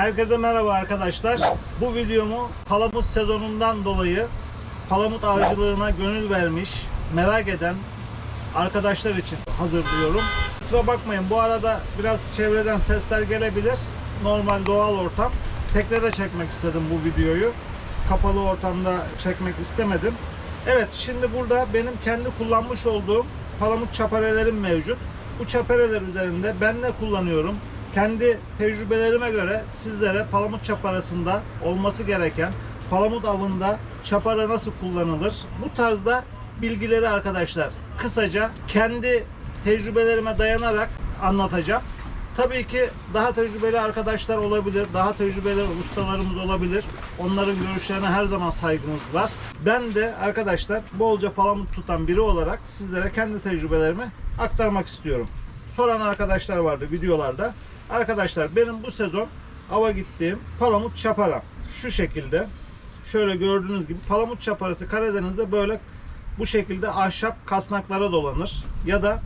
Herkese merhaba arkadaşlar. Bu videomu palamut sezonundan dolayı palamut avcılığına gönül vermiş, merak eden arkadaşlar için hazırlıyorum. Kusura bakmayın bu arada biraz çevreden sesler gelebilir. Normal doğal ortam. Teknede çekmek istedim bu videoyu. Kapalı ortamda çekmek istemedim. Evet şimdi burada benim kendi kullanmış olduğum palamut çaparelerim mevcut. Bu çapareler üzerinde ben ne kullanıyorum? Kendi tecrübelerime göre sizlere palamut çaparasında olması gereken palamut avında çapara nasıl kullanılır? Bu tarzda bilgileri arkadaşlar kısaca kendi tecrübelerime dayanarak anlatacağım. Tabii ki daha tecrübeli arkadaşlar olabilir, daha tecrübeli ustalarımız olabilir. Onların görüşlerine her zaman saygımız var. Ben de arkadaşlar bolca palamut tutan biri olarak sizlere kendi tecrübelerimi aktarmak istiyorum. Soran arkadaşlar vardı videolarda. Arkadaşlar benim bu sezon ava gittiğim palamut çapara şu şekilde. Şöyle gördüğünüz gibi palamut çaparası Karadeniz'de böyle bu şekilde ahşap kasnaklara dolanır. Ya da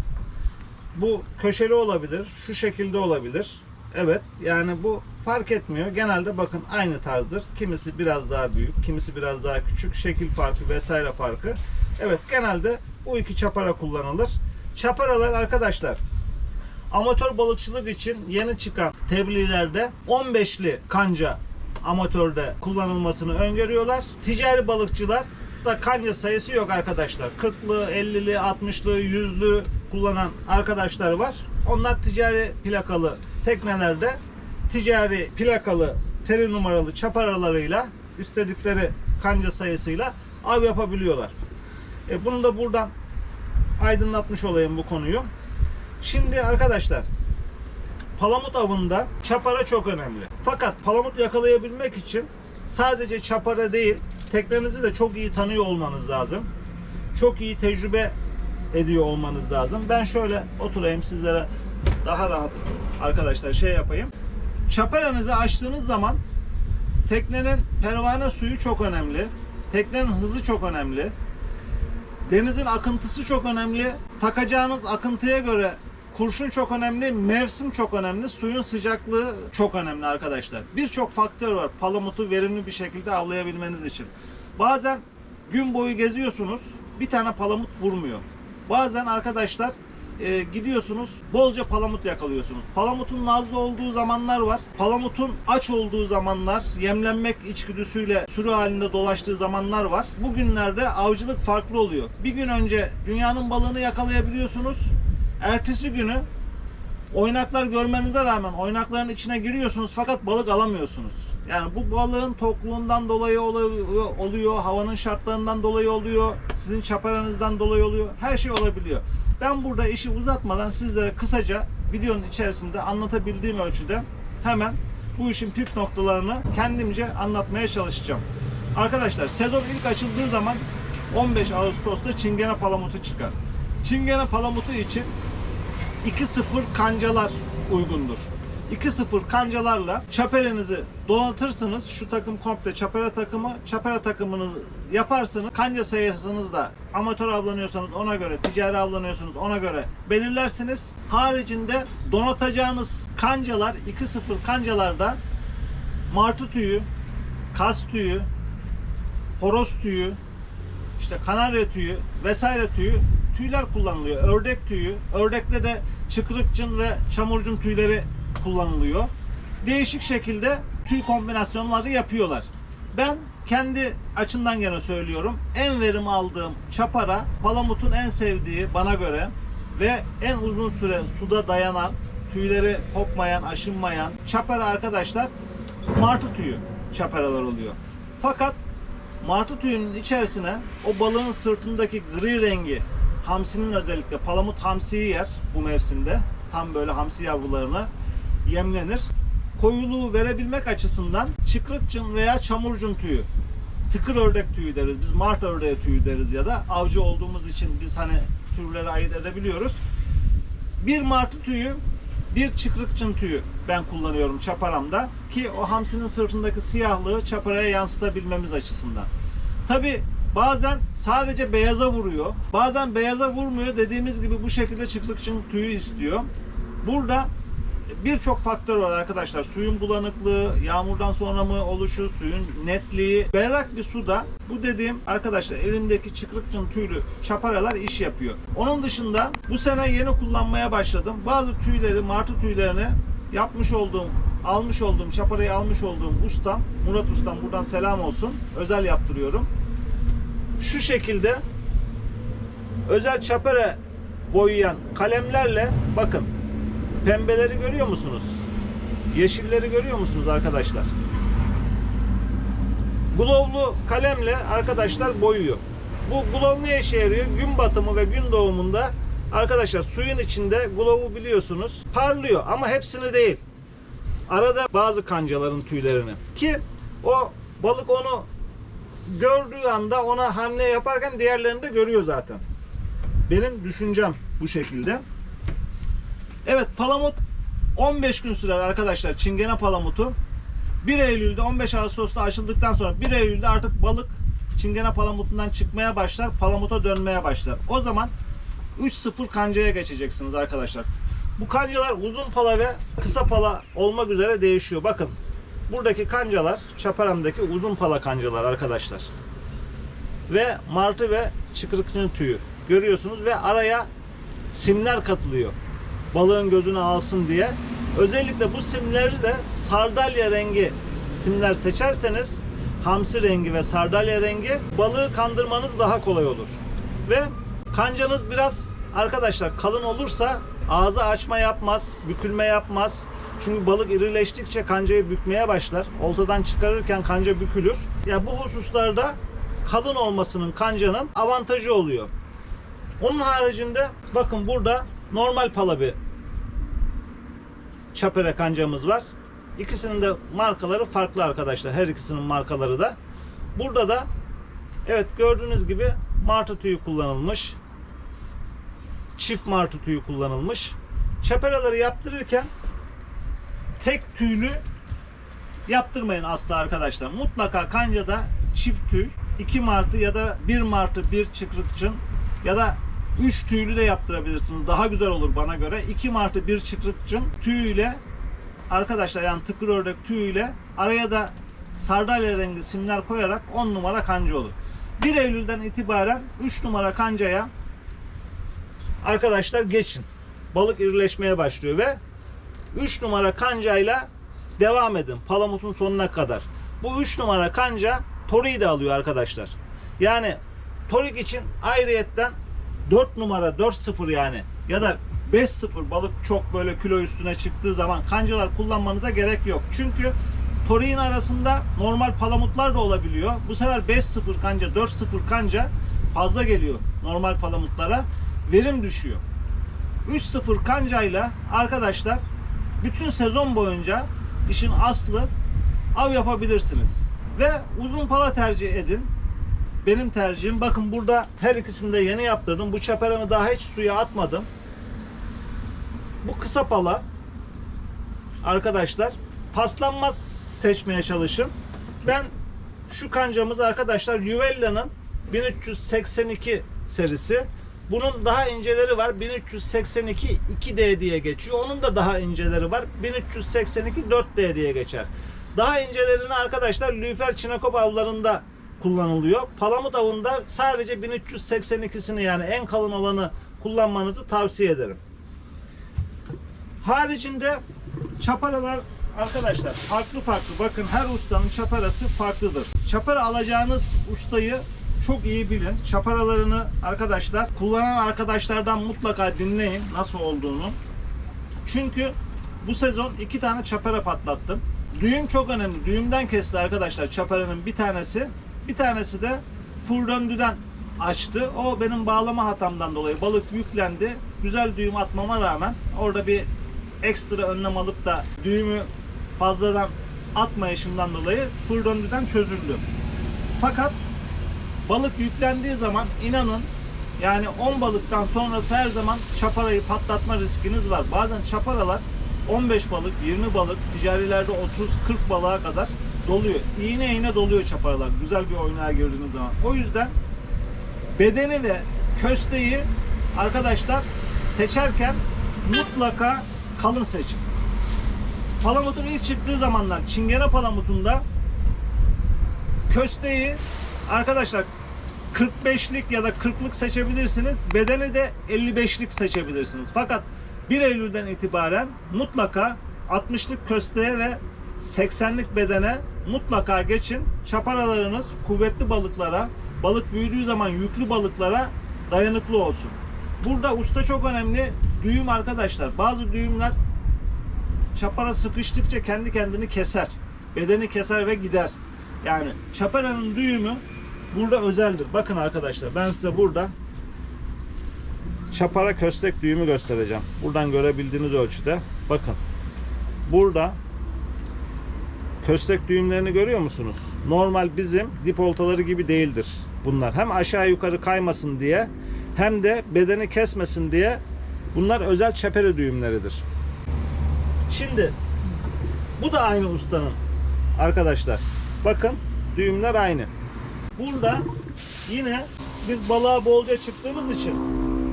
bu köşeli olabilir, şu şekilde olabilir. Evet, yani bu fark etmiyor. Genelde bakın aynı tarzdır. Kimisi biraz daha büyük, kimisi biraz daha küçük. Şekil farkı vesaire farkı. Evet, genelde bu iki çapara kullanılır. Çaparalar arkadaşlar amatör balıkçılık için yeni çıkan tebliğlerde 15'li kanca amatörde kullanılmasını öngörüyorlar. Ticari balıkçılar da kanca sayısı yok arkadaşlar. 40'lı, 50'li, 60'lı, 100'lü kullanan arkadaşlar var. Onlar ticari plakalı teknelerde ticari plakalı seri numaralı çaparalarıyla istedikleri kanca sayısıyla av yapabiliyorlar. E, bunu da buradan aydınlatmış olayım bu konuyu. Şimdi arkadaşlar palamut avında çapara çok önemli. Fakat palamut yakalayabilmek için sadece çapara değil teknenizi de çok iyi tanıyor olmanız lazım. Çok iyi tecrübe ediyor olmanız lazım. Ben şöyle oturayım sizlere daha rahat arkadaşlar şey yapayım. Çaparanızı açtığınız zaman teknenin pervane suyu çok önemli. Teknenin hızı çok önemli. Denizin akıntısı çok önemli. Takacağınız akıntıya göre kurşun çok önemli, mevsim çok önemli, suyun sıcaklığı çok önemli arkadaşlar. Birçok faktör var palamutu verimli bir şekilde avlayabilmeniz için. Bazen gün boyu geziyorsunuz, bir tane palamut vurmuyor. Bazen arkadaşlar e, gidiyorsunuz bolca palamut yakalıyorsunuz. Palamutun nazlı olduğu zamanlar var. Palamutun aç olduğu zamanlar, yemlenmek içgüdüsüyle sürü halinde dolaştığı zamanlar var. Bugünlerde avcılık farklı oluyor. Bir gün önce dünyanın balığını yakalayabiliyorsunuz. Ertesi günü oynaklar görmenize rağmen oynakların içine giriyorsunuz fakat balık alamıyorsunuz. Yani bu balığın tokluğundan dolayı oluyor, oluyor, havanın şartlarından dolayı oluyor, sizin çaparanızdan dolayı oluyor. Her şey olabiliyor. Ben burada işi uzatmadan sizlere kısaca videonun içerisinde anlatabildiğim ölçüde hemen bu işin püf noktalarını kendimce anlatmaya çalışacağım. Arkadaşlar sezon ilk açıldığı zaman 15 Ağustos'ta Çingene Palamutu çıkar. Çingene Palamutu için 2-0 kancalar uygundur. 2-0 kancalarla çaperenizi donatırsınız. Şu takım komple çapera takımı. Çapera takımını yaparsınız. Kanca sayısınız da amatör avlanıyorsanız ona göre, ticari avlanıyorsanız ona göre belirlersiniz. Haricinde donatacağınız kancalar 2-0 kancalarda martı tüyü, kas tüyü, horoz tüyü, işte kanarya tüyü vesaire tüyü tüyler kullanılıyor. Ördek tüyü, ördekte de çıkrıkçın ve çamurcun tüyleri kullanılıyor. Değişik şekilde tüy kombinasyonları yapıyorlar. Ben kendi açımdan gene söylüyorum. En verim aldığım çapara palamutun en sevdiği bana göre ve en uzun süre suda dayanan, tüyleri kopmayan, aşınmayan çapara arkadaşlar martı tüyü çaparalar oluyor. Fakat martı tüyünün içerisine o balığın sırtındaki gri rengi hamsinin özellikle palamut hamsiyi yer bu mevsimde. Tam böyle hamsi yavrularına yemlenir. Koyuluğu verebilmek açısından çıkrıkçın veya çamurcun tüyü tıkır ördek tüyü deriz. Biz mart ördeği tüyü deriz ya da avcı olduğumuz için biz hani türleri ayırt edebiliyoruz. Bir martı tüyü, bir çıkrıkçın tüyü ben kullanıyorum çaparamda ki o hamsinin sırtındaki siyahlığı çaparaya yansıtabilmemiz açısından. Tabi bazen sadece beyaza vuruyor. Bazen beyaza vurmuyor. Dediğimiz gibi bu şekilde çıkrıkçın tüyü istiyor. Burada birçok faktör var arkadaşlar. Suyun bulanıklığı, yağmurdan sonra mı oluşu, suyun netliği. Berrak bir suda bu dediğim arkadaşlar elimdeki çıkrıkçın tüylü çaparalar iş yapıyor. Onun dışında bu sene yeni kullanmaya başladım. Bazı tüyleri, martı tüylerini yapmış olduğum, almış olduğum, çaparayı almış olduğum ustam, Murat ustam buradan selam olsun. Özel yaptırıyorum. Şu şekilde özel çapara boyayan kalemlerle bakın pembeleri görüyor musunuz? Yeşilleri görüyor musunuz arkadaşlar? Glow'lu kalemle arkadaşlar boyuyor. Bu glow ne işe yarıyor? Gün batımı ve gün doğumunda arkadaşlar suyun içinde glow'u biliyorsunuz parlıyor ama hepsini değil. Arada bazı kancaların tüylerini ki o balık onu gördüğü anda ona hamle yaparken diğerlerini de görüyor zaten. Benim düşüncem bu şekilde. Evet palamut 15 gün sürer arkadaşlar çingene palamutu. 1 Eylül'de 15 Ağustos'ta açıldıktan sonra 1 Eylül'de artık balık çingene palamutundan çıkmaya başlar, palamuta dönmeye başlar. O zaman 3-0 kancaya geçeceksiniz arkadaşlar. Bu kancalar uzun pala ve kısa pala olmak üzere değişiyor. Bakın buradaki kancalar çaparamdaki uzun pala kancalar arkadaşlar. Ve martı ve çıkırıkçının tüyü görüyorsunuz ve araya simler katılıyor. Balığın gözünü alsın diye. Özellikle bu simleri de sardalya rengi simler seçerseniz hamsi rengi ve sardalya rengi balığı kandırmanız daha kolay olur. Ve kancanız biraz arkadaşlar kalın olursa ağzı açma yapmaz, bükülme yapmaz. Çünkü balık irileştikçe kancayı bükmeye başlar. Oltadan çıkarırken kanca bükülür. Ya bu hususlarda kalın olmasının kancanın avantajı oluyor. Onun haricinde bakın burada normal pala bir çapere kancamız var. İkisinin de markaları farklı arkadaşlar. Her ikisinin markaları da. Burada da evet gördüğünüz gibi martı tüyü kullanılmış. Çift martı tüyü kullanılmış. Çaperaları yaptırırken tek tüylü yaptırmayın asla arkadaşlar. Mutlaka kancada çift tüy, 2 martı ya da 1 martı bir çıkrıkçın ya da 3 tüylü de yaptırabilirsiniz. Daha güzel olur bana göre. 2 martı bir çıkrıkçın tüyüyle arkadaşlar yani tıkır ördek tüyüyle araya da sardalya rengi simler koyarak 10 numara kanca olur. 1 Eylül'den itibaren 3 numara kancaya arkadaşlar geçin. Balık irileşmeye başlıyor ve 3 numara kancayla devam edin. Palamutun sonuna kadar. Bu 3 numara kanca toriyi de alıyor arkadaşlar. Yani torik için ayrıyetten 4 numara 4-0 yani ya da 5-0 balık çok böyle kilo üstüne çıktığı zaman kancalar kullanmanıza gerek yok. Çünkü toriğin arasında normal palamutlar da olabiliyor. Bu sefer 5-0 kanca 4-0 kanca fazla geliyor normal palamutlara. Verim düşüyor. 3-0 kancayla arkadaşlar bütün sezon boyunca işin aslı av yapabilirsiniz. Ve uzun pala tercih edin. Benim tercihim bakın burada her ikisini de yeni yaptırdım. Bu çaperamı daha hiç suya atmadım. Bu kısa pala arkadaşlar paslanmaz seçmeye çalışın. Ben şu kancamız arkadaşlar Juvella'nın 1382 serisi. Bunun daha inceleri var. 1382 2D diye geçiyor. Onun da daha inceleri var. 1382 4D diye geçer. Daha incelerini arkadaşlar lüfer çinekop avlarında kullanılıyor. Palamut avında sadece 1382'sini yani en kalın olanı kullanmanızı tavsiye ederim. Haricinde çaparalar arkadaşlar farklı farklı. Bakın her ustanın çaparası farklıdır. Çapara alacağınız ustayı çok iyi bilin. Çaparalarını arkadaşlar kullanan arkadaşlardan mutlaka dinleyin nasıl olduğunu. Çünkü bu sezon iki tane çapara patlattım. Düğüm çok önemli. Düğümden kesti arkadaşlar çaparanın bir tanesi. Bir tanesi de furdöndüden açtı. O benim bağlama hatamdan dolayı balık yüklendi. Güzel düğüm atmama rağmen orada bir ekstra önlem alıp da düğümü fazladan atmayışımdan dolayı furdöndüden çözüldü. Fakat balık yüklendiği zaman inanın yani 10 balıktan sonrası her zaman çaparayı patlatma riskiniz var. Bazen çaparalar 15 balık, 20 balık, ticarilerde 30-40 balığa kadar doluyor. İğne iğne doluyor çaparalar. Güzel bir oynağa girdiğiniz zaman. O yüzden bedeni ve kösteği arkadaşlar seçerken mutlaka kalın seçin. palamutun ilk çıktığı zamanlar Çingene palamutunda kösteği arkadaşlar 45'lik ya da 40'lık seçebilirsiniz. Bedeni de 55'lik seçebilirsiniz. Fakat 1 Eylül'den itibaren mutlaka 60'lık kösteğe ve 80'lik bedene mutlaka geçin. Çaparalarınız kuvvetli balıklara, balık büyüdüğü zaman yüklü balıklara dayanıklı olsun. Burada usta çok önemli. Düğüm arkadaşlar. Bazı düğümler çapara sıkıştıkça kendi kendini keser. Bedeni keser ve gider. Yani çaparanın düğümü burada özeldir. Bakın arkadaşlar ben size burada çapara köstek düğümü göstereceğim. Buradan görebildiğiniz ölçüde. Bakın. Burada köstek düğümlerini görüyor musunuz? Normal bizim dip oltaları gibi değildir bunlar. Hem aşağı yukarı kaymasın diye hem de bedeni kesmesin diye bunlar özel çepere düğümleridir. Şimdi bu da aynı ustanın arkadaşlar. Bakın düğümler aynı. Burada yine biz balığa bolca çıktığımız için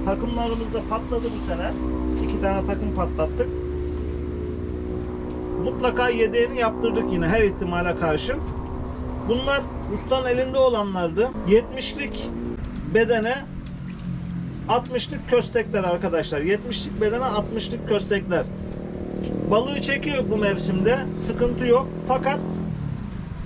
takımlarımız da patladı bu sene. İki tane takım patlattık. Mutlaka yedeğini yaptırdık yine her ihtimale karşı. Bunlar ustanın elinde olanlardı. 70'lik bedene 60'lık köstekler arkadaşlar. 70'lik bedene 60'lık köstekler. Balığı çekiyor bu mevsimde. Sıkıntı yok. Fakat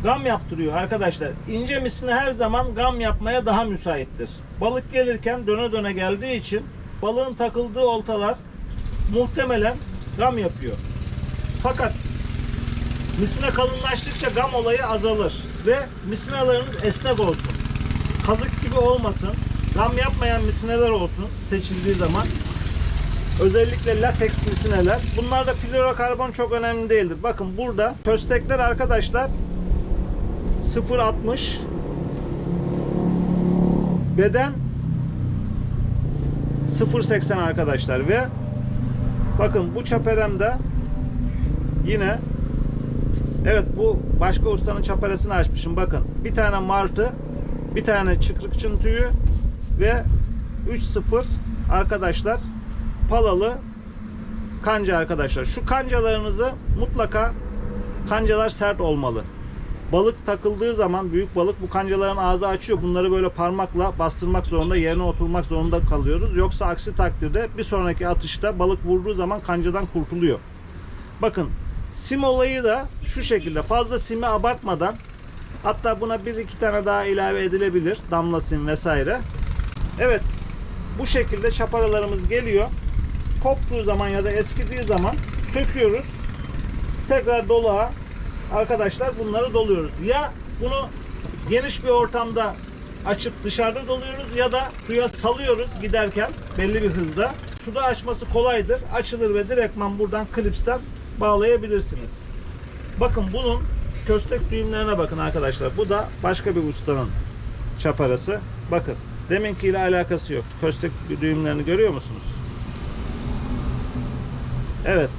gam yaptırıyor arkadaşlar. İnce misine her zaman gam yapmaya daha müsaittir. Balık gelirken döne döne geldiği için balığın takıldığı oltalar muhtemelen gam yapıyor. Fakat misine kalınlaştıkça gam olayı azalır ve misinalarınız esnek olsun. Kazık gibi olmasın. Gam yapmayan misineler olsun seçildiği zaman. Özellikle lateks misineler. Bunlarda florokarbon çok önemli değildir. Bakın burada köstekler arkadaşlar 0.60 beden 0.80 arkadaşlar ve bakın bu çaperemde yine evet bu başka ustanın çaperesini açmışım. Bakın bir tane martı bir tane çıkrıkçın tüyü ve 3.0 arkadaşlar palalı kanca arkadaşlar. Şu kancalarınızı mutlaka kancalar sert olmalı balık takıldığı zaman büyük balık bu kancaların ağzı açıyor. Bunları böyle parmakla bastırmak zorunda, yerine oturmak zorunda kalıyoruz. Yoksa aksi takdirde bir sonraki atışta balık vurduğu zaman kancadan kurtuluyor. Bakın sim olayı da şu şekilde fazla simi abartmadan hatta buna bir iki tane daha ilave edilebilir. Damla sim vesaire. Evet bu şekilde çaparalarımız geliyor. Koptuğu zaman ya da eskidiği zaman söküyoruz. Tekrar doluğa arkadaşlar bunları doluyoruz. Ya bunu geniş bir ortamda açıp dışarıda doluyoruz ya da suya salıyoruz giderken belli bir hızda. Suda açması kolaydır. Açılır ve direktman buradan klipsten bağlayabilirsiniz. Bakın bunun köstek düğümlerine bakın arkadaşlar. Bu da başka bir ustanın çaparası. Bakın deminkiyle alakası yok. Köstek düğümlerini görüyor musunuz? Evet.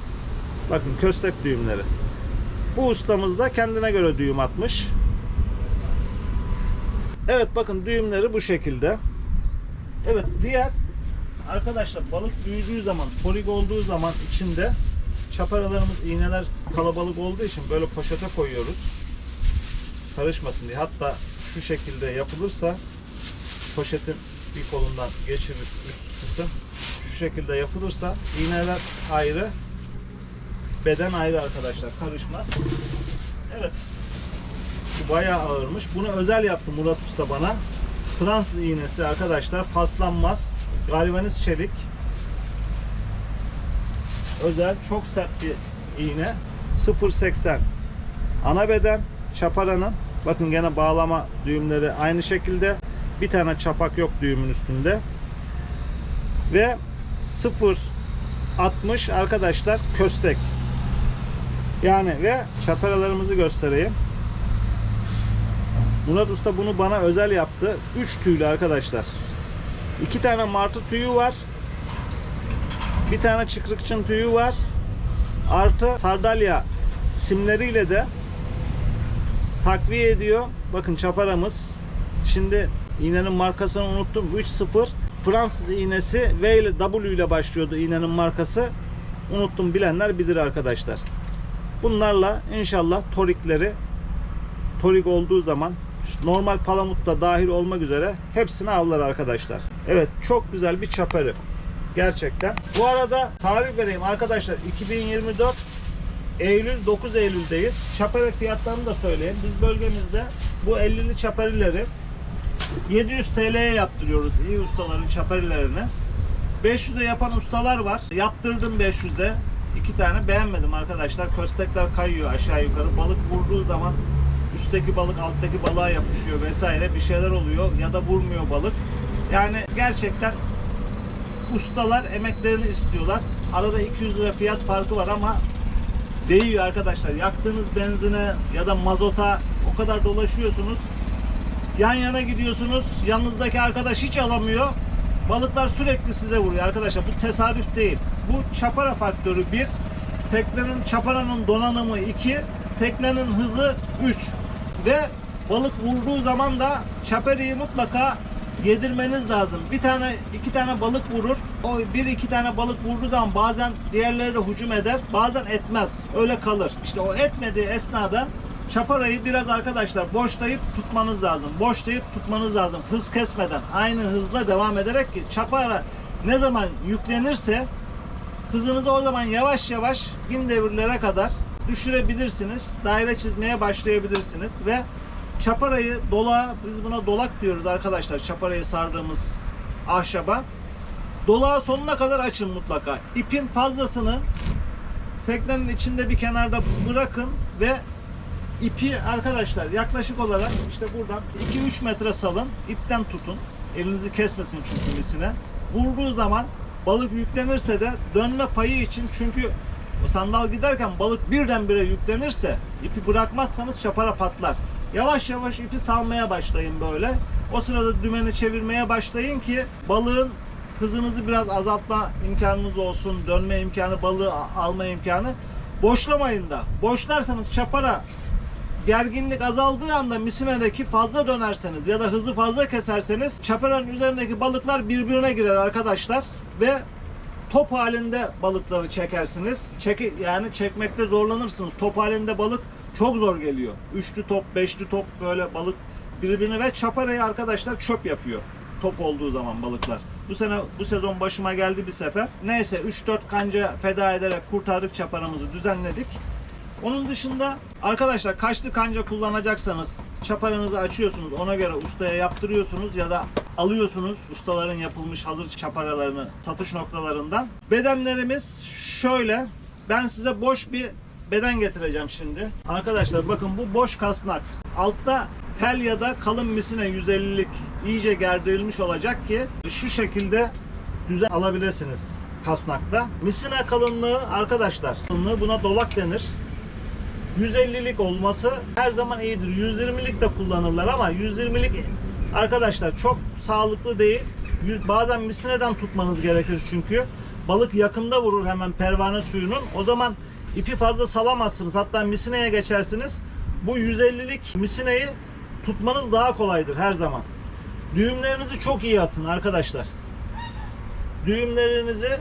Bakın köstek düğümleri. Bu ustamız da kendine göre düğüm atmış. Evet bakın düğümleri bu şekilde. Evet diğer arkadaşlar balık büyüdüğü zaman, polig olduğu zaman içinde çaparalarımız, iğneler kalabalık olduğu için böyle poşete koyuyoruz. Karışmasın diye. Hatta şu şekilde yapılırsa poşetin bir kolundan geçirip üst kısım şu şekilde yapılırsa iğneler ayrı, beden ayrı arkadaşlar karışmaz. Evet. Bu bayağı ağırmış. Bunu özel yaptı Murat Usta bana. Fransız iğnesi arkadaşlar paslanmaz. Galvaniz çelik. Özel çok sert bir iğne. 0.80 ana beden çaparanın bakın gene bağlama düğümleri aynı şekilde bir tane çapak yok düğümün üstünde ve 0.60 arkadaşlar köstek yani ve çaparalarımızı göstereyim. Murat Usta bunu bana özel yaptı. 3 tüylü arkadaşlar. 2 tane martı tüyü var. Bir tane çıkrıkçın tüyü var. Artı sardalya simleriyle de takviye ediyor. Bakın çaparamız. Şimdi iğnenin markasını unuttum. 3.0 Fransız iğnesi V ile W ile başlıyordu iğnenin markası. Unuttum bilenler bilir arkadaşlar. Bunlarla inşallah torikleri torik olduğu zaman normal palamutta dahil olmak üzere hepsini avlar arkadaşlar. Evet çok güzel bir çaparı. Gerçekten. Bu arada tarih vereyim arkadaşlar 2024 Eylül 9 Eylül'deyiz. Çapara fiyatlarını da söyleyeyim. Biz bölgemizde bu 50'li çaparileri 700 TL'ye yaptırıyoruz iyi ustaların çaparilerini. 500'e yapan ustalar var. Yaptırdım 500'e. İki tane beğenmedim arkadaşlar. Köstekler kayıyor aşağı yukarı. Balık vurduğu zaman üstteki balık alttaki balığa yapışıyor vesaire bir şeyler oluyor ya da vurmuyor balık. Yani gerçekten ustalar emeklerini istiyorlar. Arada 200 lira fiyat farkı var ama değiyor arkadaşlar. Yaktığınız benzine ya da mazota o kadar dolaşıyorsunuz. Yan yana gidiyorsunuz. Yanınızdaki arkadaş hiç alamıyor. Balıklar sürekli size vuruyor arkadaşlar. Bu tesadüf değil. Bu çapara faktörü 1. Teknenin çaparanın donanımı 2. Teknenin hızı 3. Ve balık vurduğu zaman da çaparayı mutlaka yedirmeniz lazım. Bir tane iki tane balık vurur. O bir iki tane balık vurduğu zaman bazen diğerleri de hücum eder. Bazen etmez. Öyle kalır. İşte o etmediği esnada çaparayı biraz arkadaşlar boşlayıp tutmanız lazım. Boşlayıp tutmanız lazım. Hız kesmeden. Aynı hızla devam ederek ki çapara ne zaman yüklenirse hızınızı o zaman yavaş yavaş bin devirlere kadar düşürebilirsiniz. Daire çizmeye başlayabilirsiniz ve çaparayı dola biz buna dolak diyoruz arkadaşlar. Çaparayı sardığımız ahşaba. Dolağı sonuna kadar açın mutlaka. İpin fazlasını teknenin içinde bir kenarda bırakın ve ipi arkadaşlar yaklaşık olarak işte buradan 2-3 metre salın. ipten tutun. Elinizi kesmesin çünkü misine. Vurduğu zaman balık yüklenirse de dönme payı için çünkü sandal giderken balık birdenbire yüklenirse ipi bırakmazsanız çapara patlar. Yavaş yavaş ipi salmaya başlayın böyle. O sırada dümeni çevirmeye başlayın ki balığın hızınızı biraz azaltma imkanınız olsun. Dönme imkanı, balığı alma imkanı. Boşlamayın da. Boşlarsanız çapara gerginlik azaldığı anda misinedeki fazla dönerseniz ya da hızı fazla keserseniz çaparanın üzerindeki balıklar birbirine girer arkadaşlar ve top halinde balıkları çekersiniz. Çeki, yani çekmekte zorlanırsınız. Top halinde balık çok zor geliyor. Üçlü top, beşli top böyle balık birbirine ve çaparayı arkadaşlar çöp yapıyor. Top olduğu zaman balıklar. Bu sene bu sezon başıma geldi bir sefer. Neyse 3-4 kanca feda ederek kurtardık çaparamızı düzenledik. Onun dışında arkadaşlar kaçlı kanca kullanacaksanız çaparanızı açıyorsunuz. Ona göre ustaya yaptırıyorsunuz ya da alıyorsunuz ustaların yapılmış hazır çaparalarını satış noktalarından. Bedenlerimiz şöyle. Ben size boş bir beden getireceğim şimdi. Arkadaşlar bakın bu boş kasnak. Altta tel ya da kalın misine 150'lik iyice gerdirilmiş olacak ki şu şekilde düzen alabilirsiniz kasnakta. Misine kalınlığı arkadaşlar kalınlığı buna dolak denir. 150'lik olması her zaman iyidir. 120'lik de kullanırlar ama 120'lik arkadaşlar çok sağlıklı değil. Bazen misineden tutmanız gerekir çünkü. Balık yakında vurur hemen pervane suyunun. O zaman ipi fazla salamazsınız. Hatta misineye geçersiniz. Bu 150'lik misineyi tutmanız daha kolaydır her zaman. Düğümlerinizi çok iyi atın arkadaşlar. Düğümlerinizi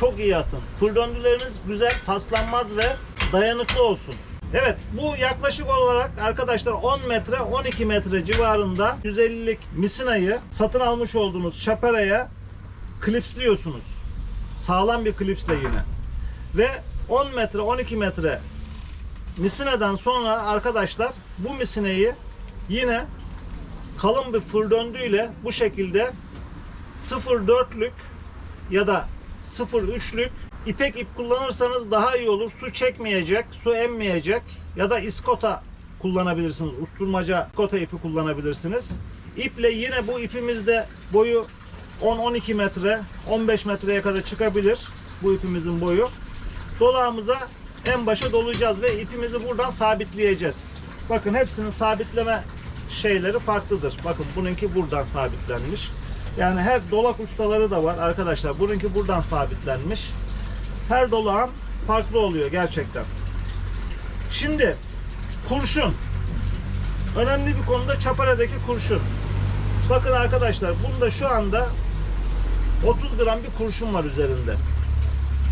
çok iyi atın. Fırdöndüleriniz güzel, paslanmaz ve dayanıklı olsun. Evet bu yaklaşık olarak arkadaşlar 10 metre 12 metre civarında 150'lik misinayı satın almış olduğunuz çaparaya klipsliyorsunuz. Sağlam bir klipsle yine. Ve 10 metre 12 metre misineden sonra arkadaşlar bu misineyi yine kalın bir fırdöndüyle bu şekilde 0.4'lük ya da 0.3'lük ipek ip kullanırsanız daha iyi olur. Su çekmeyecek, su emmeyecek ya da iskota kullanabilirsiniz. Usturmaca iskota ipi kullanabilirsiniz. İple yine bu ipimizde boyu 10-12 metre, 15 metreye kadar çıkabilir bu ipimizin boyu. Dolağımıza en başa dolayacağız ve ipimizi buradan sabitleyeceğiz. Bakın hepsinin sabitleme şeyleri farklıdır. Bakın bununki buradan sabitlenmiş. Yani her dolak ustaları da var arkadaşlar. Bununki buradan sabitlenmiş. Her dolağın farklı oluyor gerçekten. Şimdi kurşun. Önemli bir konuda çaparadaki kurşun. Bakın arkadaşlar bunda şu anda 30 gram bir kurşun var üzerinde.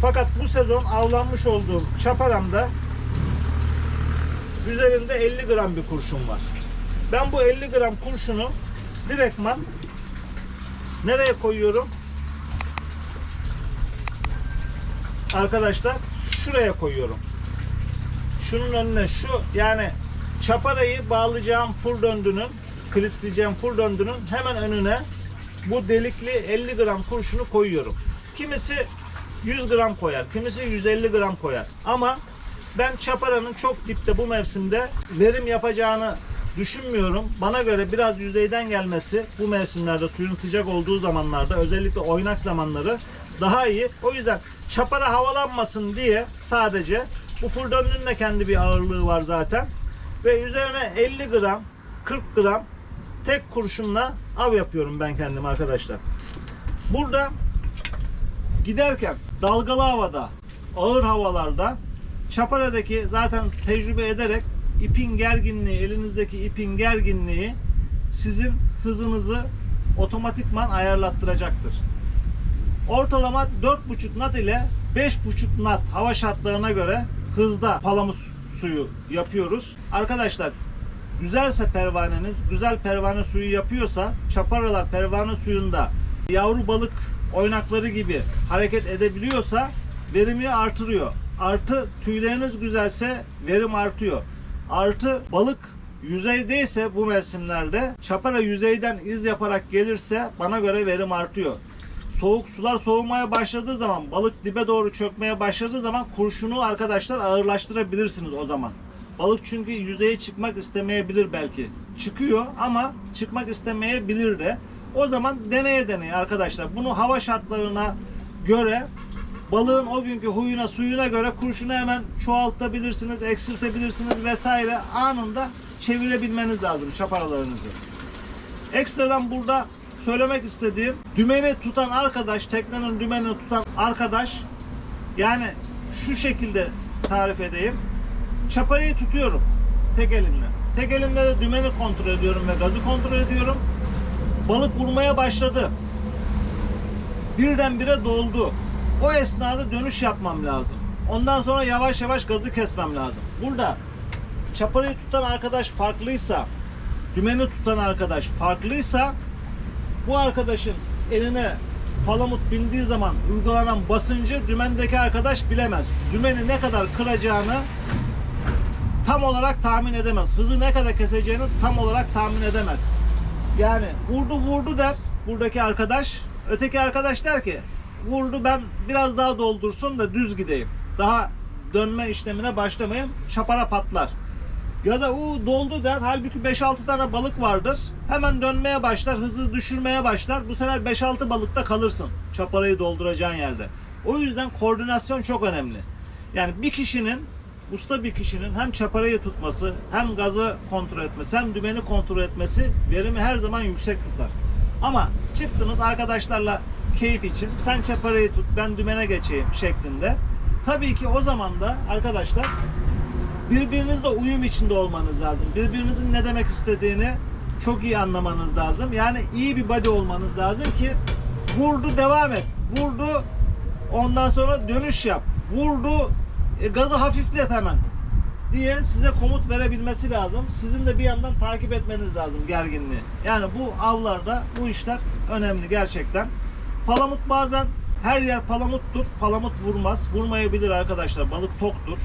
Fakat bu sezon avlanmış olduğum çaparamda Üzerinde 50 gram bir kurşun var. Ben bu 50 gram kurşunu direktman nereye koyuyorum? Arkadaşlar şuraya koyuyorum. Şunun önüne şu yani çaparayı bağlayacağım full döndünün klipsleyeceğim full döndünün hemen önüne bu delikli 50 gram kurşunu koyuyorum. Kimisi 100 gram koyar, kimisi 150 gram koyar. Ama ben çaparanın çok dipte bu mevsimde verim yapacağını düşünmüyorum. Bana göre biraz yüzeyden gelmesi bu mevsimlerde suyun sıcak olduğu zamanlarda özellikle oynak zamanları daha iyi. O yüzden çapara havalanmasın diye sadece bu full döndünün de kendi bir ağırlığı var zaten. Ve üzerine 50 gram 40 gram tek kurşunla av yapıyorum ben kendim arkadaşlar. Burada giderken dalgalı havada, ağır havalarda çaparadaki zaten tecrübe ederek ipin gerginliği, elinizdeki ipin gerginliği sizin hızınızı otomatikman ayarlattıracaktır. Ortalama 4,5 knot ile 5,5 knot hava şartlarına göre hızda palamut suyu yapıyoruz. Arkadaşlar güzelse pervaneniz, güzel pervane suyu yapıyorsa çaparalar pervane suyunda yavru balık oynakları gibi hareket edebiliyorsa verimi artırıyor. Artı tüyleriniz güzelse verim artıyor. Artı balık yüzeydeyse bu mevsimlerde çapara yüzeyden iz yaparak gelirse bana göre verim artıyor. Soğuk sular soğumaya başladığı zaman balık dibe doğru çökmeye başladığı zaman kurşunu arkadaşlar ağırlaştırabilirsiniz o zaman. Balık çünkü yüzeye çıkmak istemeyebilir belki. Çıkıyor ama çıkmak istemeyebilir de. O zaman deneye deneye arkadaşlar. Bunu hava şartlarına göre balığın o günkü huyuna suyuna göre kurşunu hemen çoğaltabilirsiniz, eksiltebilirsiniz vesaire anında çevirebilmeniz lazım çaparalarınızı. Ekstradan burada söylemek istediğim dümeni tutan arkadaş, teknenin dümenini tutan arkadaş yani şu şekilde tarif edeyim. Çaparayı tutuyorum tek elimle. Tek elimle de dümeni kontrol ediyorum ve gazı kontrol ediyorum. Balık vurmaya başladı. Birdenbire doldu. O esnada dönüş yapmam lazım. Ondan sonra yavaş yavaş gazı kesmem lazım. Burada çaparayı tutan arkadaş farklıysa, dümeni tutan arkadaş farklıysa bu arkadaşın eline palamut bindiği zaman uygulanan basıncı dümendeki arkadaş bilemez. Dümeni ne kadar kıracağını tam olarak tahmin edemez. Hızı ne kadar keseceğini tam olarak tahmin edemez. Yani vurdu vurdu der buradaki arkadaş. Öteki arkadaş der ki vurdu ben biraz daha doldursun da düz gideyim. Daha dönme işlemine başlamayayım. Şapara patlar. Ya da o doldu der. Halbuki 5-6 tane balık vardır. Hemen dönmeye başlar. Hızı düşürmeye başlar. Bu sefer 5-6 balıkta kalırsın. Çaparayı dolduracağın yerde. O yüzden koordinasyon çok önemli. Yani bir kişinin usta bir kişinin hem çaparayı tutması, hem gazı kontrol etmesi, hem dümeni kontrol etmesi verimi her zaman yüksek tutar. Ama çıktınız arkadaşlarla keyif için sen çaparayı tut ben dümene geçeyim şeklinde. Tabii ki o zaman da arkadaşlar birbirinizle uyum içinde olmanız lazım. Birbirinizin ne demek istediğini çok iyi anlamanız lazım. Yani iyi bir body olmanız lazım ki vurdu devam et. Vurdu ondan sonra dönüş yap. Vurdu e, gazı hafiflet hemen diye size komut verebilmesi lazım. Sizin de bir yandan takip etmeniz lazım gerginliği. Yani bu avlarda bu işler önemli gerçekten. Palamut bazen her yer palamuttur. Palamut vurmaz. Vurmayabilir arkadaşlar. Balık toktur.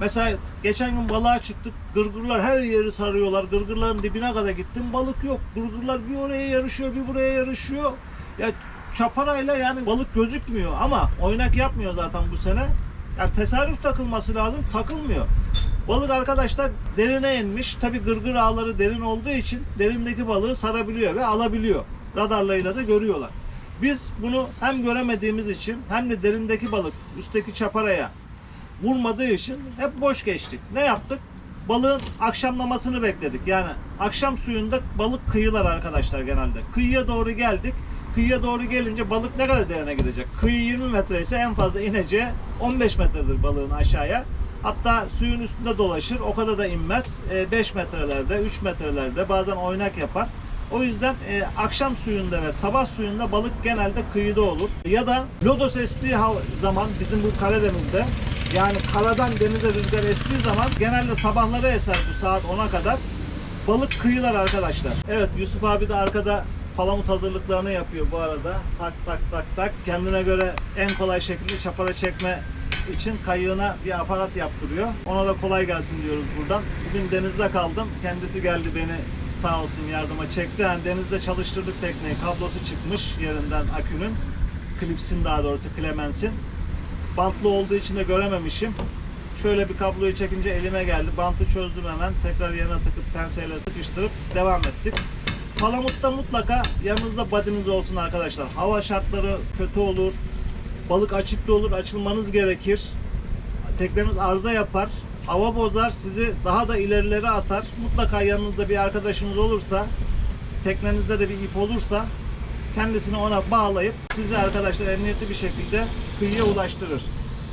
Mesela geçen gün balığa çıktık. Gırgırlar her yeri sarıyorlar. Gırgırların dibine kadar gittim. Balık yok. Gırgırlar bir oraya yarışıyor, bir buraya yarışıyor. Ya çaparayla yani balık gözükmüyor ama oynak yapmıyor zaten bu sene. Yani tesadüf takılması lazım. Takılmıyor. Balık arkadaşlar derine inmiş. Tabi gırgır ağları derin olduğu için derindeki balığı sarabiliyor ve alabiliyor. Radarlarıyla da görüyorlar. Biz bunu hem göremediğimiz için hem de derindeki balık üstteki çaparaya vurmadığı için hep boş geçtik. Ne yaptık? Balığın akşamlamasını bekledik. Yani akşam suyunda balık kıyılar arkadaşlar genelde. Kıyıya doğru geldik. Kıyıya doğru gelince balık ne kadar derine gidecek? Kıyı 20 metre ise en fazla ineceği 15 metredir balığın aşağıya. Hatta suyun üstünde dolaşır. O kadar da inmez. 5 metrelerde, 3 metrelerde bazen oynak yapar. O yüzden e, akşam suyunda ve sabah suyunda balık genelde kıyıda olur. Ya da lodos estiği zaman bizim bu Karadeniz'de Yani karadan denize rüzgar estiği zaman genelde sabahları eser bu saat 10'a kadar. Balık kıyılar arkadaşlar. Evet Yusuf abi de arkada palamut hazırlıklarını yapıyor bu arada. Tak tak tak tak. Kendine göre en kolay şekilde çapara çekme için kayığına bir aparat yaptırıyor. Ona da kolay gelsin diyoruz buradan. Bugün denizde kaldım. Kendisi geldi beni sağ olsun yardıma çekti. Yani denizde çalıştırdık tekneyi. Kablosu çıkmış yerinden akünün. Klipsin daha doğrusu Clemens'in. Bantlı olduğu için de görememişim. Şöyle bir kabloyu çekince elime geldi. Bantı çözdüm hemen. Tekrar yerine takıp penseyle sıkıştırıp devam ettik. Palamutta mutlaka yanınızda badiniz olsun arkadaşlar. Hava şartları kötü olur. Balık açıkta olur. Açılmanız gerekir. Teknemiz arıza yapar. Hava bozar. Sizi daha da ilerilere atar. Mutlaka yanınızda bir arkadaşınız olursa teknenizde de bir ip olursa kendisini ona bağlayıp sizi arkadaşlar emniyetli bir şekilde kıyıya ulaştırır.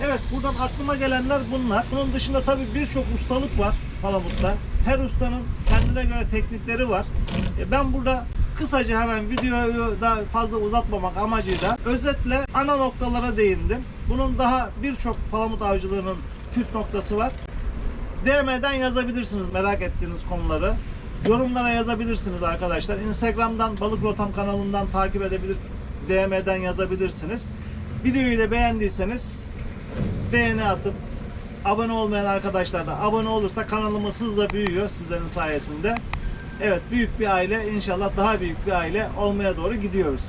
Evet buradan aklıma gelenler bunlar. Bunun dışında tabii birçok ustalık var palamutta. Her ustanın kendine göre teknikleri var. E, Ben burada kısaca hemen videoyu da fazla uzatmamak amacıyla özetle ana noktalara değindim. Bunun daha birçok palamut avcılığının püf noktası var. DM'den yazabilirsiniz merak ettiğiniz konuları. Yorumlara yazabilirsiniz arkadaşlar. Instagram'dan Balık Rotam kanalından takip edebilir, DM'den yazabilirsiniz. Videoyu da beğendiyseniz beğeni atıp abone olmayan arkadaşlar da abone olursa kanalımız hızla büyüyor sizlerin sayesinde. Evet büyük bir aile inşallah daha büyük bir aile olmaya doğru gidiyoruz.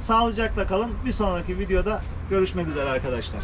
Sağlıcakla kalın. Bir sonraki videoda görüşmek üzere arkadaşlar.